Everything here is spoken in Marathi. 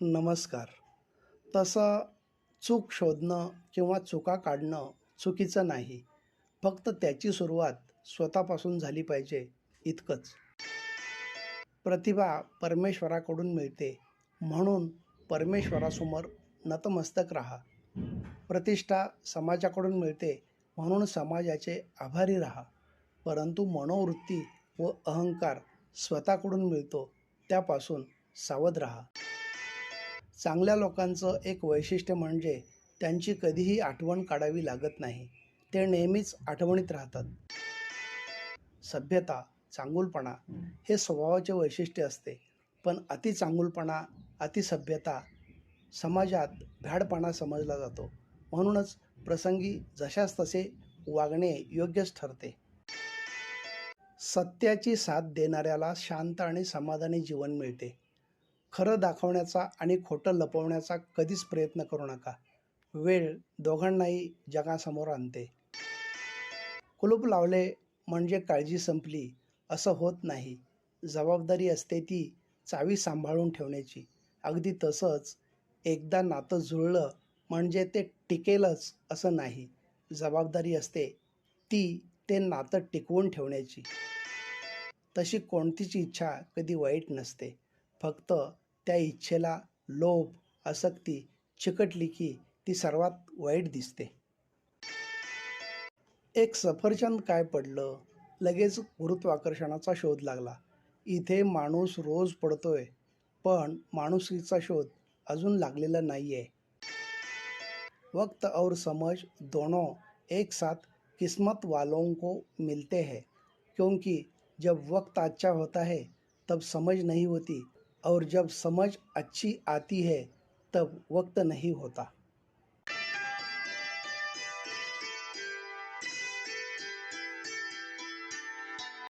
नमस्कार. तसं चूक शोधणं किंवा चुका काढणं चुकीचं नाही. फक्त त्याची सुरुवात स्वतःपासून झाली पाहिजे इतकंच. प्रतिभा परमेश्वराकडून मिळते. म्हणून परमेश्वरासमोर नतमस्तक राहा. प्रतिष्ठा समाजाकडून मिळते. म्हणून समाजाचे आभारी राहा. परंतु मनोवृत्ती व अहंकार स्वतःकडून मिळतो. त्यापासून सावध राहा. चांगल्या लोकांचं एक वैशिष्ट्य म्हणजे त्यांची कधीही आठवण काढावी लागत नाही. ते नेहमीच आठवणीत राहतात. सभ्यता चांगुलपणा हे स्वभावाचे वैशिष्ट्य असते. पण अति चांगुलपणा अतिसभ्यता समाजात भ्याडपणा समजला जातो. म्हणूनच प्रसंगी जशास तसे वागणे योग्यच ठरते. सत्याची साथ देणाऱ्याला शांत आणि समाधानी जीवन मिळते. खरं दाखवण्याचा आणि खोटं लपवण्याचा कधीच प्रयत्न करू नका. वेळ दोघांनाही जगासमोर आणते. कुलूप लावले म्हणजे काळजी संपली असं होत नाही. जबाबदारी असते ती चावी सांभाळून ठेवण्याची. अगदी तसंच एकदा नातं जुळलं म्हणजे ते टिकेलच असं नाही. जबाबदारी असते ती ते नातं टिकवून ठेवण्याची. तशी कोणतीच इच्छा कधी वाईट नसते. फक्त त्या इच्छेला लोभ आसक्ती चिकटली की ती सर्वात वाईट दिसते. एक सफरचंद काय पडलं? लगेच गुरुत्वाकर्षणाचा शोध लागला. इथे माणूस रोज पडतोय पण माणुसकीचा शोध अजून लागलेला नाही आहे वक्त और समझ दोनों एक साथ किस्मत वालों को मिलते हैं क्योंकि जब वक्त अच्छा होता है तब समझ नहीं होती और जब समझ अच्छी आती है तब वक्त नहीं होता।